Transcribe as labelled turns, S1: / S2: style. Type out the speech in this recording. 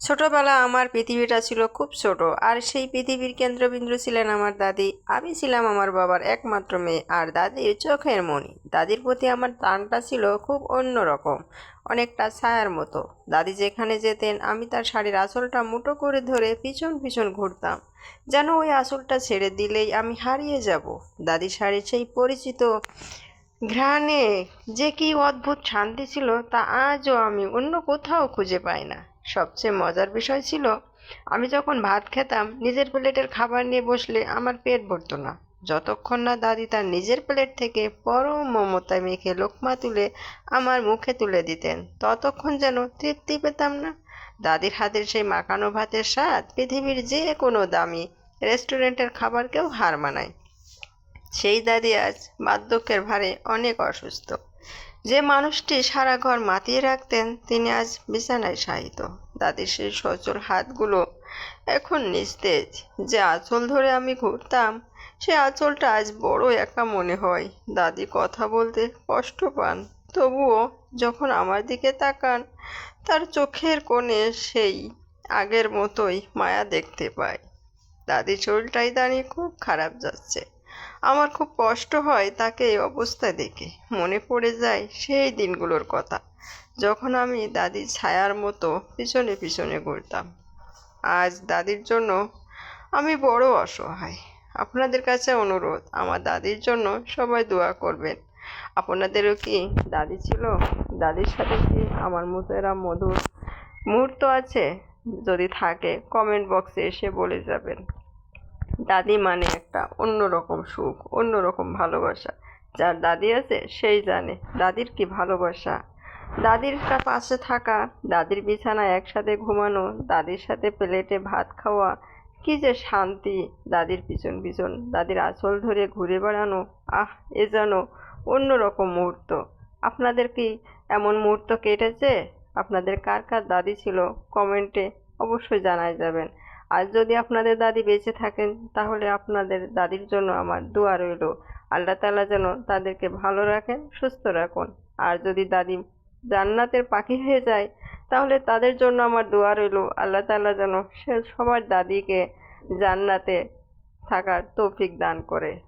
S1: ছোটবেলা আমার পৃথিবীটা ছিল খুব ছোট, আর সেই পৃথিবীর কেন্দ্রবিন্দু ছিলেন আমার দাদি। আমি ছিলাম আমার বাবার একমাত্র মেয়ে, আর দাদির চোখের মণি। দাদির প্রতি আমার টানটা ছিল খুব অন্যরকম, অনেকটা ছায়ার মতো। দাদি যেখানে যেতেন, আমি তার শাড়ির আঁচলটা মুঠো করে ধরে পিছন পিছন ঘুরতাম, যেন ওই আঁচলটা ছেড়ে দিলেই আমি হারিয়ে যাব। দাদি শাড়ির সেই পরিচিত ঘ্রাণে যে কি অদ্ভুত শান্তি ছিল তা আজও আমি অন্য কোথাও খুঁজে পাই না। সবচেয়ে মজার বিষয় ছিল, আমি যখন ভাত খেতাম, নিজের প্লেটের খাবার নিয়ে বসলে আমার পেট ভরতো না। যতক্ষণ না দাদি তার নিজের প্লেট থেকে পরম মমতায় মেখে লোকমা তুলে আমার মুখে তুলে দিতেন, ততক্ষণ যেন তৃপ্তি পেতাম না। দাদির হাতের সেই মাখানো ভাতের স্বাদ পৃথিবীর যে কোনো দামি রেস্টুরেন্টের খাবারকেও হার মানায়। সেই দাদি আজ বার্ধক্যের ভারে অনেক অসুস্থ। যে মানুষটি সারা ঘর মাতিয়ে রাখতেন, তিনি আজ বিছানায় শায়িত। দাদির সেই সচল হাতগুলো এখন নিস্তেজ। যে আঁচল ধরে আমি ঘুরতাম, সে আঁচলটা আজ বড় একা মনে হয়। দাদি কথা বলতে কষ্ট পান। তবুও যখন আমার দিকে তাকান, তার চোখের কোণে সেই আগের মতোই মায়া দেখতে পাই। দাদির শরীরটাই দাঁড়িয়ে খুব খারাপ যাচ্ছে। আমার খুব কষ্ট হয় তাকে এই অবস্থায় দেখে। মনে পড়ে যায় সেই দিনগুলোর কথা, যখন আমি দাদির ছায়ার মতো পিছনে পিছনে ঘুরতাম। আজ দাদির জন্য আমি বড় অসহায়। আপনাদের কাছে অনুরোধ, আমার দাদির জন্য সবাই দোয়া করবেন। আপনাদেরও কি দাদি ছিল? দাদির সাথে কি আমার মতো এরা মধুর মুহূর্ত আছে? যদি থাকে কমেন্ট বক্সে এসে বলে যাবেন। দাদি মানে একটা অন্যরকম সুখ, অন্যরকম ভালোবাসা। যার দাদি আছে, সেই জানে দাদির কি ভালোবাসা। দাদির পাশে থাকা, দাদির বিছানায় একসাথে ঘুমানো, দাদির সাথে প্লেটে ভাত খাওয়া, কি যে শান্তি। দাদির পিছন পিছন দাদির আঁচল ধরে ঘুরে বেড়ানো, আহ, এ যেন অন্যরকম মুহূর্ত। আপনাদের কি এমন মুহূর্ত কেটেছে? আপনাদের কার কার দাদি ছিল? কমেন্টে অবশ্যই জানায় যাবেন। আর যদি আপনাদের দাদি বেঁচে থাকেন, তাহলে আপনাদের দাদির জন্য আমার দোয়া রইল। আল্লাহ তালা যেন তাদেরকে ভালো রাখেন, সুস্থ রাখুন। আর যদি দাদি জান্নাতের পাখি হয়ে যায়, তাহলে তাদের জন্য আমার দোয়া রইল। আল্লাহ তালা যেন সে সবার দাদিকে জান্নাতে থাকার তৌফিক দান করে।